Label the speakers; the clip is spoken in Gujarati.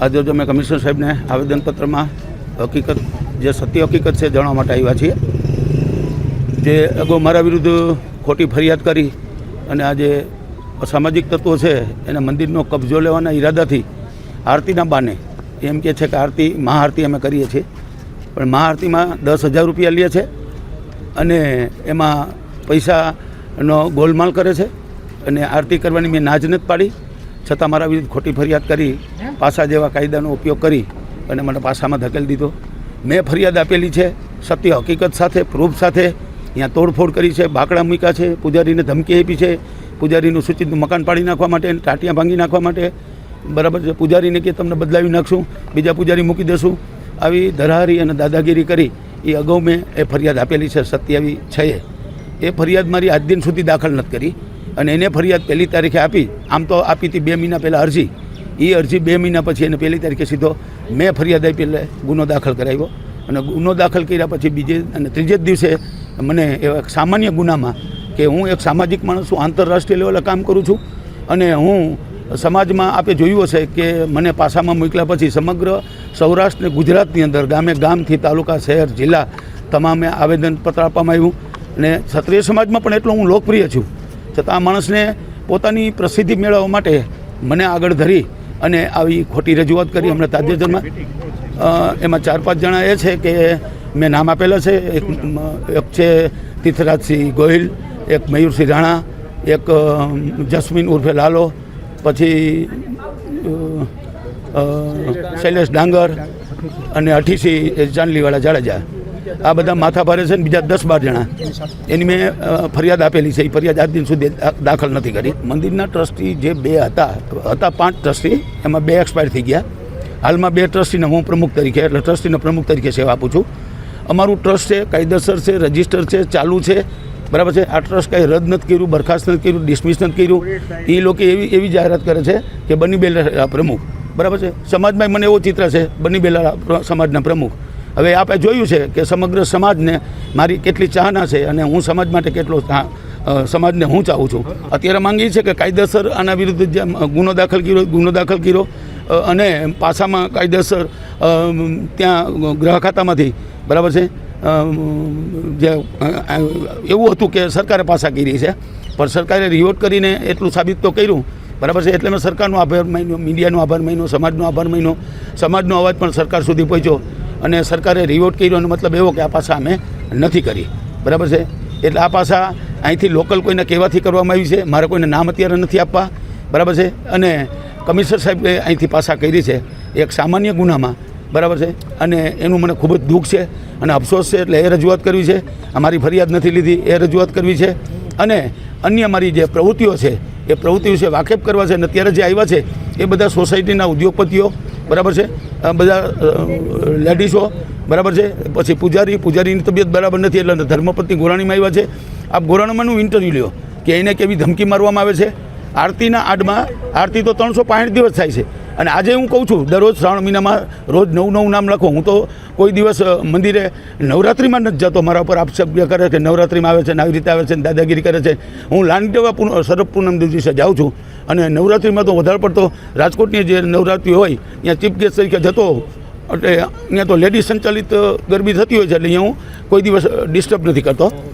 Speaker 1: આજે જો અમે કમિશનર સાહેબને આવેદનપત્રમાં હકીકત, જે સત્ય હકીકત છે જણાવવા માટે આવ્યા છીએ. જે અગાઉ મારા વિરુદ્ધ ખોટી ફરિયાદ કરી અને આજે અસામાજિક તત્વો છે, એના મંદિરનો કબજો લેવાના ઈરાદાથી આરતીના બાને એમ કે છે કે આરતી, મહાઆરતી અમે કરીએ છીએ. પણ મહાઆરતીમાં દસ હજાર રૂપિયા લે છે અને એમાં પૈસાનો ગોલમાલ કરે છે અને આરતી કરવાની મેં નાજ નથી પાડી. છતાં મારા વિરુદ્ધ ખોટી ફરિયાદ કરી પાસા જેવા કાયદાનો ઉપયોગ કરી અને મને પાસામાં ધકેલી દીધો. મેં ફરિયાદ આપેલી છે સત્ય હકીકત સાથે પ્રૂફ સાથે. અહીંયા તોડફોડ કરી છે બાકડા મૂક્યા છે પૂજારીને ધમકી આપી છે પૂજારીનું સૂચિત મકાન પાડી નાખવા માટે અને ટાટિયા ભાંગી નાખવા માટે. બરાબર છે પૂજારીને કે તમને બદલાવી નાખશું બીજા પૂજારી મૂકી દેશું. આવી ધરાહારી અને દાદાગીરી કરી એ અગાઉ મેં એ ફરિયાદ આપેલી છે સત્યાવી છે એ ફરિયાદ મારી આજ દિન સુધી દાખલ નથી કરી. અને એને ફરિયાદ પહેલી તારીખે આપી. આમ તો આપી હતી બે મહિના પહેલાં અરજી. એ અરજી બે મહિના પછી એને પહેલી તારીખે સીધો મેં ફરિયાદ આપી એટલે ગુનો દાખલ કરાવ્યો. અને ગુનો દાખલ કર્યા પછી બીજે અને ત્રીજે જ દિવસે મને એક સામાન્ય ગુનામાં કે હું એક સામાજિક માણસ છું, આંતરરાષ્ટ્રીય લેવલે કામ કરું છું. અને હું સમાજમાં આપે જોયું હશે કે મને પાસામાં મોકલ્યા પછી સમગ્ર સૌરાષ્ટ્ર અને ગુજરાતની અંદર ગામે ગામથી તાલુકા, શહેર, જિલ્લા તમામે આવેદનપત્ર આપવામાં આવ્યું. અને ક્ષત્રિય સમાજમાં પણ એટલો હું લોકપ્રિય છું. છતાં આ માણસને પોતાની પ્રસિદ્ધિ મેળવવા માટે મને આગળ ધરી અને આવી ખોટી રજૂઆત કરી હમણાં તાજેતરમાં. એમાં ચાર પાંચ જણા એ છે કે મેં નામ આપેલા છે. એક એક છે તીર્થરાજસિંહ ગોહિલ એક મયુરસિંહ રાણા એક જસ્મીન ઉર્ફે લાલો પછી શૈલેષ ડાંગર અને અઠીસી ચાંદલીવાળા જાડેજા. આ બધા માથા ભારે છે ને બીજા દસ બાર જણા. એની મેં ફરિયાદ આપેલી છે. એ ફરિયાદ આજ દિન સુધી દાખલ નથી કરી. મંદિરના ટ્રસ્ટી જે બે હતા હતા પાંચ ટ્રસ્ટી, એમાં બે એક્સપાયર થઈ ગયા. હાલમાં બે ટ્રસ્ટીને હું પ્રમુખ તરીકે, એટલે ટ્રસ્ટીને પ્રમુખ તરીકે સેવા આપું છું. અમારું ટ્રસ્ટ છે, કાયદેસર છે, રજિસ્ટર છે, ચાલુ છે. બરાબર છે? આ ટ્રસ્ટ કાંઈ રદ નથી કર્યું, બરખાસ્ત નથી કર્યું, ડિસમિસ નથી કર્યું. એ લોકો એવી એવી જાહેરાત કરે છે કે બની બેલા પ્રમુખ. બરાબર છે? સમાજમાં મને એવો ચિત્ર છે, બની બેલા સમાજના પ્રમુખ. હવે આપણે જોયું છે કે સમગ્ર સમાજને મારી કેટલી ચાહના છે અને હું સમાજ માટે કેટલો સમાજને હું ચાહું છું. અત્યારે માંગી છે કે કાયદેસર આના વિરુદ્ધ જે ગુનો દાખલ કર્યો ગુનો દાખલ કર્યો અને પાસામાં કાયદેસર ત્યાં ગ્રહ ખાતામાંથી, બરાબર છે? જે એવું હતું કે સરકારે પાસા કરી છે, પણ સરકારે રિવોટ કરીને એટલું સાબિત તો કર્યું, બરાબર છે? એટલે મેં સરકારનો આભાર માન્યો, મીડિયાનો આભાર માન્યો, સમાજનો આભાર માન્યો. સમાજનો અવાજ પણ સરકાર સુધી પહોંચ્યો. અને સરકારે રિવોટ કર્યો એનો મતલબ એવો કે આ પાસા અમે નથી કરી. બરાબર છે? એટલે આ પાસા અહીંથી લોકલ કોઈને કહેવાથી કરવામાં આવી છે. મારે કોઈને નામ અત્યારે નથી આપવા. બરાબર છે? અને કમિશનર સાહેબે અહીંથી પાસા કરી છે એક સામાન્ય ગુનામાં. બરાબર છે? અને એનું મને ખૂબ જ દુઃખ છે અને અફસોસ છે એટલે એ રજૂઆત કરવી છે. અમારી ફરિયાદ નથી લીધી, એ રજૂઆત કરવી છે. અને અન્ય મારી જે પ્રવૃત્તિઓ છે, એ પ્રવૃત્તિ વિશે વાકેફ કરવા છે અને અત્યારે જે આવ્યા છે, એ બધા સોસાયટીના ઉદ્યોગપતિઓ બરાબર છે? બધા લેડીઝો બરાબર છે? પછી પૂજારી, પૂજારીની તબિયત બરાબર નથી, એટલે ધર્મપત્ની ગોરાણીમાં આવ્યા છે. આપ ગોરાણીમાંનું ઇન્ટરવ્યૂ લ્યો, કે એને કેવી ધમકી મારવામાં આવે છે? આરતીના આડમાં, આરતી તો ત્રણસો પાંઠ દિવસ થાય છે. અને આજે હું કહું છું, દરરોજ શ્રાવણ મહિનામાં રોજ નવું નવું નામ લખો. હું તો કોઈ દિવસ મંદિરે નવરાત્રિમાં નથી જતો. મારા ઉપર આક્ષેપ કરે કે નવરાત્રિમાં આવે છે, આવી રીતે આવે છે દાદાગીરી કરે છે. હું લાંડી દેવા પૂન શરદ પૂનમ દિવસે જાઉં છું. અને નવરાત્રિમાં તો વધારે પડતો રાજકોટની જે નવરાત્રિ હોય, ત્યાં ચીફ ગેસ્ટ તરીકે જતો એટલે અહીંયા તો લેડીઝ સંચાલિત ગરબી થતી હોય છે, એટલે અહીંયા હું કોઈ દિવસ ડિસ્ટર્બ નથી કરતો.